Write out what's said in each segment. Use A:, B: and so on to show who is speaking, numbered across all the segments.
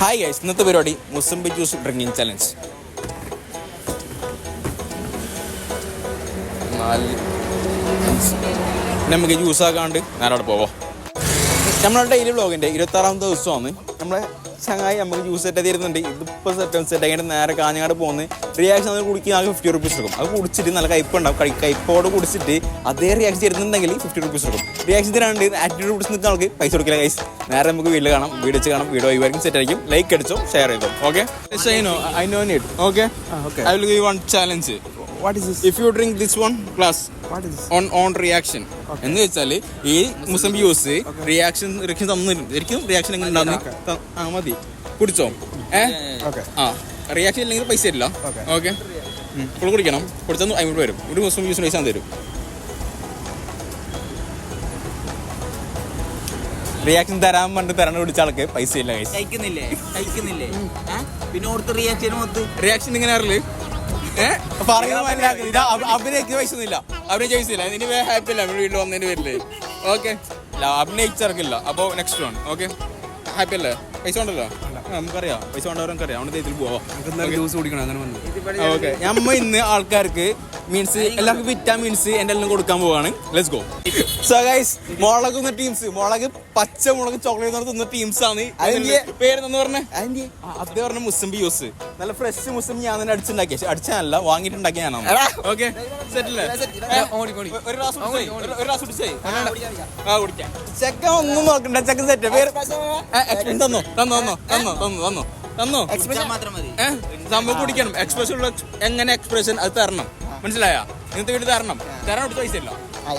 A: Hi guys ഇന്നത്തെ പരിപാടി mosambi juice drinking challenge. നമുക്ക് ജ്യൂസ് ആക്കാണ്ട് നേരെ അവിടെ പോവാം നമ്മളെ ഡെയിലി വ്ളോഗിന്റെ ഇരുപത്താറാം ദിവസമാണ്. നമ്മളെ ചങ്ങായി നമുക്ക് ജ്യൂസ് സെറ്റ് തരുന്നുണ്ട്. ഇതിപ്പോൾ സെറ്റ് സെറ്റ് ആയിട്ട് നേരെ കാഞ്ഞങ്ങാട് പോകുന്നത് റിയാക്ഷൻ അത് കുടിക്കുന്ന ആകെ ഫിഫ്റ്റി റുപ്പീസ് എടുക്കും. അത് കുടിച്ചിട്ട് നല്ല കയ്പുണ്ടാവും കഴി കയ്പോട് കുടിച്ചിട്ട് അതേ റിയാക്ഷൻ തരുന്നുണ്ടെങ്കിൽ ഫിഫ്റ്റി റുപ്പീസ് എടുക്കും. റിയാക്ഷൻ തരാണ്ട് ആറ്റിറ്റ്യൂഡ് കുടിച്ചിട്ട് നിൽക്കുന്ന ആൾക്ക് പൈസ കൊടുക്കില്ല കൈസ് നേരെ നമുക്ക് വീട്ടിൽ കാണാം. വീട് വെച്ച് കാണാം. വീഡിയോ ഇവർക്കും സെറ്റ് ആയിരിക്കും. ലൈക്ക് അടിച്ചോ ഷെയർ ചെയ്തോ. Okay I know need okay I will give one challenge
B: What is
A: if you drink this one glass
B: What is this?
A: On on reaction എന്ന് വെച്ചാൽ ഈ മുസ്ലിം യൂസ് റിയാക്ഷൻ റിയാക്ഷൻ തന്നിരും ശരിക്കും റിയാക്ഷൻ എങ്ങനെ ഉണ്ടാകുന്നു ആ മതി. കുടിച്ചോ? ഏ? ആ റിയാക്ഷൻ ഇല്ലെങ്കിൽ പൈസ ഇല്ല. ഓക്കെ ഇപ്പോൾ കുടിക്കണം. കുടിച്ചാൽ അമ്പത് വരും. ഒരു മുസ്ലിം യൂസിന് പൈസ തരും. റിയാക്ഷൻ തരാൻ പണ്ട് തരണം കുടിച്ച ആൾക്ക് പൈസ ഇല്ല
C: കഴിക്കുന്നില്ലേ? കഴിക്കുന്നില്ലേ? പിന്നെ ഓർത്ത് റിയാക്ഷൻ
A: റിയാക്ഷൻ ഇങ്ങനെ അറിയില്ല ഏഹ് പറയുന്ന അഭിനയിക്ക് പൈസ ഒന്നുമില്ല അഭിനയിച്ച പൈസ ഇല്ല. ഇനി ഹാപ്പി അല്ല നമ്മുടെ വീട്ടിൽ വന്നതിന് പേരില്ലേ ഓക്കെ അഭിനയിച്ചിറക്കില്ല അപ്പോൾ നെക്സ്റ്റ് വൺ ഓക്കെ ഹാപ്പി അല്ലേ പൈസ ഉണ്ടല്ലോ നമുക്കറിയാം. പൈസ കൊണ്ടവർക്ക് അറിയാം. അവിടെ ഇതിൽ പോവാം.
B: ജ്യൂസ് കുടിക്കണം. അങ്ങനെ വന്നു.
A: ഓക്കെ നമ്മ ഇന്ന് ആൾക്കാർക്ക് മീൻസ് എല്ലാവർക്കും വിറ്റാമിൻസ് എന്റെ എല്ലാം കൊടുക്കാൻ പോവാണ്. ലെറ്റ്സ് ഗോ സോ ഗൈസ് മുളക് എന്ന ടീംസ് മുളക് പച്ച മുളക് ചോക്ലേറ്റ് എന്ന് തിന്ന ടീംസ് ആണ്. അതിന്റെ പേരെന്ന് പറഞ്ഞേ? അതേ പറഞ്ഞ മുസംബി യൂസ് നല്ല ഫ്രഷ് മുസം ഞാൻ തന്നെ അടിച്ചുണ്ടാക്കിയ. അടിച്ചല്ല വാങ്ങിയിട്ടുണ്ടാക്കിയ ഞാനാണ്. ഓക്കെ ചെക്ക ഒന്നും നോക്കണ്ട. ചെക്ക സെറ്റ് പേര് തന്നോ? തന്നോ തന്നോ തന്നോ തന്നോ തന്നോ തന്നോ? സംഭവം കുടിക്കണം. എക്സ്പ്രഷൻ എങ്ങനെ എക്സ്പ്രഷൻ അത് തരണം. മനസ്സിലായ? ഇന്നത്തെ വീട് തരണം. തരാൻ കൊടുത്ത പൈസ ഇല്ല.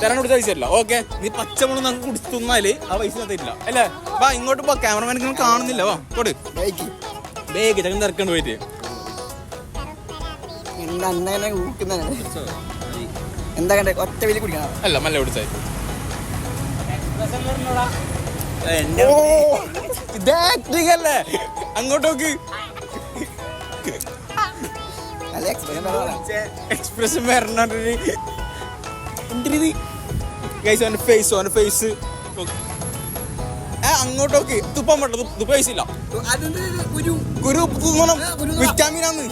A: തരാൻ കൊടുത്ത പൈസ ഇല്ല. ഓക്കെ? നീ പച്ചമുളക് നമുക്ക് കുടിച്ചു തിന്നാൽ ആ പൈസ തരില്ല അല്ലേ? വാ ഇങ്ങോട്ട് പോ. ക്യാമറമാൻ നിങ്ങൾ കാണുന്നില്ല. വാ കൊടു ബേഗ് ചങ്ങൻ തിരക്കണ്ട് പോയിട്ട്.
D: എന്താ കണ്ടേ? ഒറ്റ വലിയ കുടിക്കണം.
A: അല്ല മല്ല അല്ലേ? അങ്ങോട്ട് നോക്ക്. എക്സ്പ്രഷൻ വരണത് എന്തിനിത് ഗൈസ് അവന്റെ ഫേസ് അവന്റെ ഫേസ് അങ്ങോട്ട് നോക്ക് തുപ്പാൻ പറ്റില്ല തുപ്പ പൈസ ഇല്ല.
D: ഗുരു
A: തിന്നണം. വിറ്റാമിനാന്ന്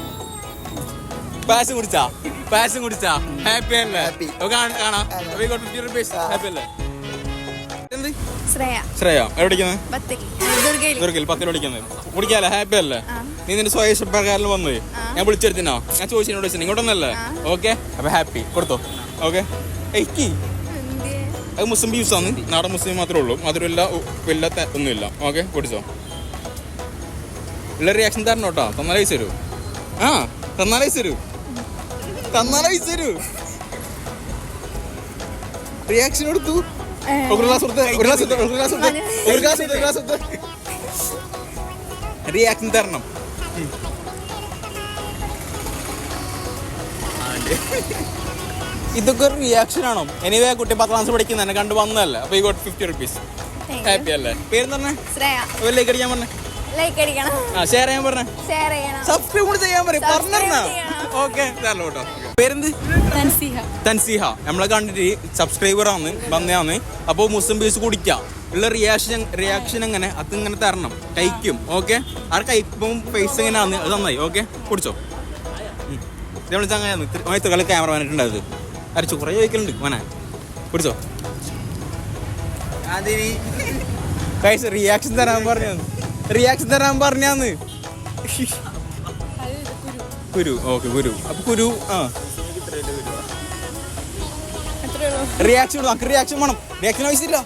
A: പാസ് കുടിച്ചാ? പാസ് കുടിച്ചാ? ഹാപ്പി അല്ലേ? കാണാ- ഹാപ്പി അല്ലേ?
E: ശ്രേയ.
A: ശ്രേയ. എവിടെ
E: ദുർഗയിൽ
A: പത്തിൽ പഠിക്കുന്നത്. കുടിക്കാല്ലേ? ഹാപ്പി അല്ലേ. നീ നിന്റെ സ്വയം പ്രകാരം
E: വന്നു.
A: ഞാൻ വിളിച്ചെടുത്തിനോ? ഞാൻ ചോദിച്ചതിനോട് ചോദിച്ചു ഇങ്ങോട്ടൊന്നല്ലേ. ഓക്കെ അപ്പൊ ഹാപ്പി കൊടുത്തോ. ഓക്കെ എയ്ക്ക്.
E: എന്തിയെ?
A: അത് മുസ്ലിം ജ്യൂസ് ആണ്. നാടൻ മുസ്ലിം മാത്രമേ ഉള്ളൂ. മധുരമില്ല ത- ഒന്നുമില്ല. ഓക്കെ കുടിച്ചോ ഉള്ള റിയാക്ഷൻ തരണം കേട്ടോ. തന്നാലേ പൈസ തരൂ ആ തന്നാലേ പൈസ തരൂ തന്നാലേ പൈസ തരൂ റിയാക്ഷൻ കൊടുത്തു. ഒരു ഗ്ലാസ് കൊടുത്ത് ഒരു ഗ്ലാസ് ഒരു ഗ്ലാസ് ഒരു ഗ്ലാസ് കൊടുത്ത് ഒരു ഗ്ലാസ് റിയാക്ഷൻ തരണം. ഇതൊക്കെ ഒരു റിയാക്ഷൻ ആണോ? എനിവേ കുട്ടി പത്ത് ക്ലാസ് പഠിക്കുന്ന എന്നെ കണ്ടു വന്നതല്ലേ. അപ്പൊ ഈ ഗോട്ട് ഫിഫ്റ്റി റുപ്പീസ് ഹാപ്പി അല്ലേ? പേര്
E: തന്നെ
A: ഒരു ലൈക്ക് അടിക്കാൻ പറഞ്ഞേ.
E: ലൈക്ക് അടിക്കണം.
A: ആ ഷെയർ ചെയ്യാൻ പറഞ്ഞേ.
E: ഷെയർ ചെയ്യണം.
A: സബ്സ്ക്രൈബ് കൂടി ചെയ്യാൻ പറയും. പറഞ്ഞാ. ഓക്കെ തരല്ലോ കേട്ടോ. പേരെന്ത്?
E: തൻസിഹ.
A: തൻസിഹ. നമ്മളെ കണ്ടിട്ട് സബ്സ്ക്രൈബർ ആണ് വന്നതാണ്. അപ്പോൾ മുസ്ലിം ബീസ് കുടിക്കാം. ഉള്ള റിയാക്ഷൻ റിയാക്ഷൻ എങ്ങനെ? അത് ഇങ്ങനെ തരണം. കഴിക്കും ഓക്കെ ആ കഴിപ്പം പൈസ എങ്ങനെയാന്ന് അത് നന്നായി ഓക്കെ കുടിച്ചോ വിളിച്ചാൽ അങ്ങനെ ചങ്ങാന്ന് കളി ക്യാമറ വന്നിട്ടുണ്ടായത് അരച്ചു കുറേ ചോദിക്കലുണ്ട് മോനെ. കുടിച്ചോ കൈസ് റിയാക്ഷൻ തരാൻ പറഞ്ഞു റിയാക്ഷൻ തരാൻ പറഞ്ഞാന്ന്. കുരു. ഓക്കെ കുരു. അപ്പൊ കുരു ആ. റിയാക്ഷൻ റിയാക്ഷൻ വേണം. റിയാക്ഷൻ ആവശ്യമില്ല.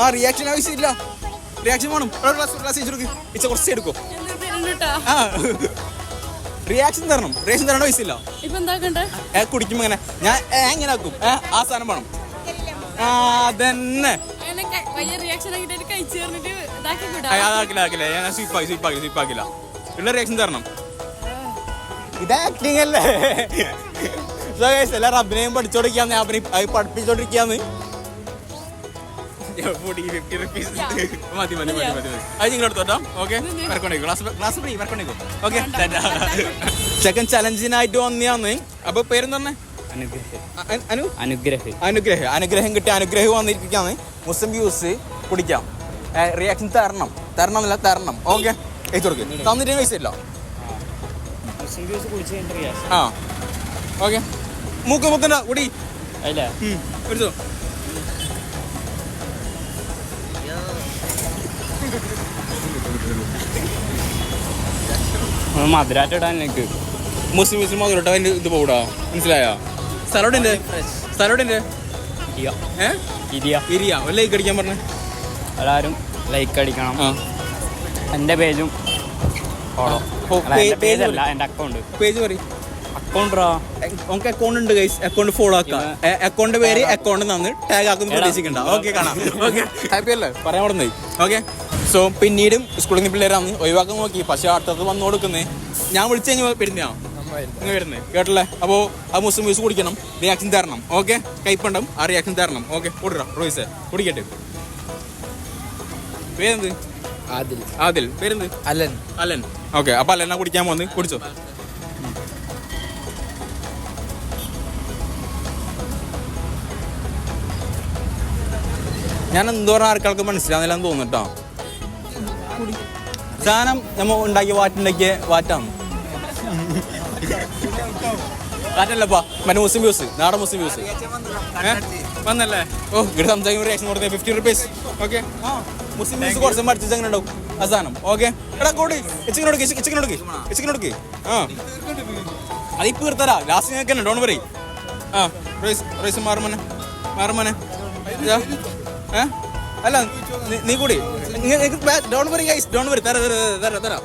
A: ആ റിയാക്ഷൻ ആവശ്യമില്ല. റിയാക്ഷൻ വേണം. ഒരു ക്ലാസ് ക്ലാസ് ഗ്ലാസ് വെച്ചെടുക്ക് ഇച്ച കുറച്ച് എടുക്കോ? ആ. റിയാക്ഷൻ തരണം. റിയാക്ഷൻ
E: തരണ
A: ഏ കുടിക്കുമ്പോ ഇങ്ങനെ. ഞാൻ എങ്ങനെ ആക്കും. ആ സാധനം വേണം. അതന്നെ. ഉള്ള റിയാക്ഷൻ തരണം. ഇത് ആക്ടിങ് അല്ലേ? എല്ലാവരും അഭിനയം പഠിച്ചോണ്ടിരിക്കാന്ന് മതി മതി മതി മതി. അത് നിങ്ങൾ എടുത്തോട്ടോ ഓക്കെ ക്ലാസ് ക്ലാസ് ഫ്രീ ചലഞ്ചിനായിട്ട് വന്നിയാന്ന് അപ്പൊ പേരെന്താ പറഞ്ഞേ അ- അനു
C: അനുഗ്രഹം
A: അനുഗ്രഹം അനുഗ്രഹം. കിട്ടിയ അനുഗ്രഹം വന്നിരിക്കാന്ന് മുസ്ലിം യൂസ് കുടിക്കാം റിയാക്ഷൻ തരണം തരണം എന്നല്ല തരണം. ഓക്കെ. എഴുതി തന്നിട്ട് പൈസ ഇല്ല ആ ഓക്കെ. മൂക്ക് മുത്തണ്ട കുടി
F: അല്ല
A: എടുത്തോ
F: മധുരായിട്ട് ഇടാൻ എനിക്ക്
A: മുസ്ലിം മുസ്ലിം മധുരട്ട ഇത് പോകൂടാ. മനസ്സിലായോ? സ്ഥലോടിന്റെ സ്ഥലോടിന്റെ
F: ഇരിയ
A: ലൈക്ക് അടിക്കാൻ പറഞ്ഞ.
F: എല്ലാവരും ലൈക്ക് അടിക്കണം. എന്റെ പേജും ഫോളോ
A: പേജ്
F: അല്ല, എന്റെ അക്കൗണ്ട്
A: പേജ് പറയും.
F: അക്കൗണ്ട് റാ?
A: നമുക്ക് അക്കൗണ്ട് ഉണ്ട് ഗൈസ് അക്കൗണ്ട് ഫോളോ ആക്കാം. അക്കൗണ്ട് പേര് അക്കൗണ്ട് നന്ന് ടാഗ് ആക്കുന്ന പ്രതീക്ഷിക്കണ്ട. ഓക്കെ കാണാം. ഓക്കെ ഹാപ്പി അല്ലേ? പറയാൻ പറഞ്ഞേ ഓക്കെ സോ പിന്നീടും സ്കൂളിൽ നിന്ന് പിള്ളേരാണ് ഒഴിവാക്കാൻ നോക്കി. പക്ഷെ അടുത്തത് വന്നു കൊടുക്കുന്നേ. ഞാൻ വിളിച്ചു കഴിഞ്ഞാൽ പെരുന്നാണ് നിങ്ങൾ വരുന്നേ. കേട്ടല്ലേ? അപ്പോൾ ആ മുസ്ലിം ജ്യൂസ് കുടിക്കണം. റിയാക്ഷൻ തരണം. ഓക്കെ കൈപ്പണ്ടം ആ റിയാക്ഷൻ തരണം. ഓക്കെ കൊടുക്കാം റോയിസ്. കുടിക്കട്ടെ. പേരെന്ത്?
B: ആദിൽ.
A: ആദിൽ. പേരെന്ത്?
B: അലൻ.
A: അലൻ. ഓക്കെ അപ്പൊ അലനെ കുടിക്കാൻ പോന്ന്? കുടിച്ചോ. ഞാൻ എന്തോരം ആർക്കാൾക്ക് മനസ്സിലാവുന്നില്ലെന്ന് തോന്നുട്ടോ സാധനം നമ്മ ഉണ്ടാക്കിയ വാറ്റുണ്ടാക്കിയ വാറ്റാണ്. വാറ്റല്ലപ്പാ മറ്റേ മുസ്ലിം വ്യൂസ് നാടൻ മുസ്ലിം വ്യൂസ് വന്നല്ലേ? ഓ ഇവിടെ സംസാരിക്കുമ്പോൾ റിയാക്ഷൻ കൊടുത്തത് fifty rupees okay Muslim views കുറച്ച് മടിച്ച് അങ്ങനെ ഉണ്ടാവും ആ സാധനം. ഓക്കെ എടാ കൂടി. ചിക്കൻ കൊടുക്ക് ചിക്കൻ കൊടുക്ക് ചിക്കൻ കൊടുക്ക് ആ. അതിപ്പോ തീർത്തരാ ലാസ്റ്റ് ഞങ്ങൾക്ക് ഡോൺ പറയും ആ റൈസ് റൈസ് മാറുമനെ മാറുമനെ. ഏ? അല്ല നീ- കൂടി. ഡോൺ വരി ഗൈസ് ഡോൺ വരി തരാം തരാം തരാം തരാം.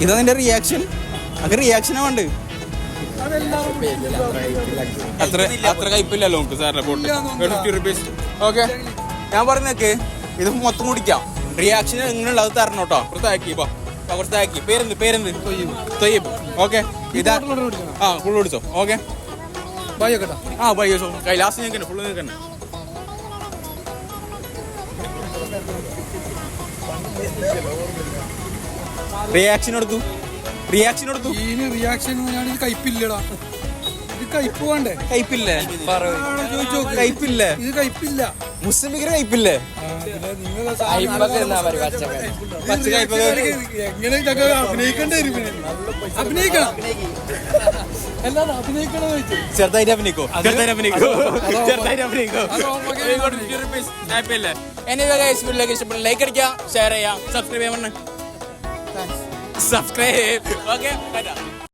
A: ഇതാ നിന്റെ റിയാക്ഷൻ അത് റിയാക്ഷനാ വേണ്ട? അത്ര അത്ര കയ്പില്ലല്ലോ നമുക്ക് സാറിന്റെ പോട്ട് ഫിഫ്റ്റി റുപ്പീസ് ഓക്കെ ഞാൻ പറഞ്ഞേക്ക് ഇത് മൊത്തം കുടിക്കാം. റിയാക്ഷൻ ഇങ്ങനെയുള്ള അത് തരണം കേട്ടോ. അപ്പുറത്താക്കി ഇപ്പൊ ആക്കി പേരെന്ത് പേരെന്ത്? തൊയ്യബ്. ഓക്കെ. ഇതാ. ആ ഫുള്ള് കുടിച്ചോ ഓക്കെ. ആ ബൈ ലാസ്റ്റ് ഞങ്ങൾക്ക് ഫുള്ള് നിൽക്കണം റിയാക്ഷൻ എടുത്തു. റിയാക്ഷൻ എടുത്തു.
B: ഇനി റിയാക്ഷൻ ഞാൻ കൈപ്പില്ലടാ കയ്പില്ലടാ. കയ്പ് വേണ്ടേ
A: കയ്പില്ലേ
B: ചോദിച്ചു
A: കയ്പില്ലേ?
B: ഇത് കയ്പില്ല.
A: മുസ്ലിം ഭീകര കയ്പില്ലേ
B: എങ്ങനെ ഇതൊക്കെ അഭിനയിക്കേണ്ടി വരും പിന്നെ. അഭിനയിക്കണം.
A: ചെറുതായിട്ട് അഭിനയിക്കോ. ചെറുതായിട്ട് അഭിനയിക്കോ. ചെറുതായിട്ട് അഭിനയിക്കോ. ഇഷ്ടപ്പെട്ട ലൈക്ക് അടിക്കുക ഷെയർ ചെയ്യാം സബ്സ്ക്രൈബ് ചെയ്യാൻ സബ്സ്ക്രൈബ് ഓക്കെ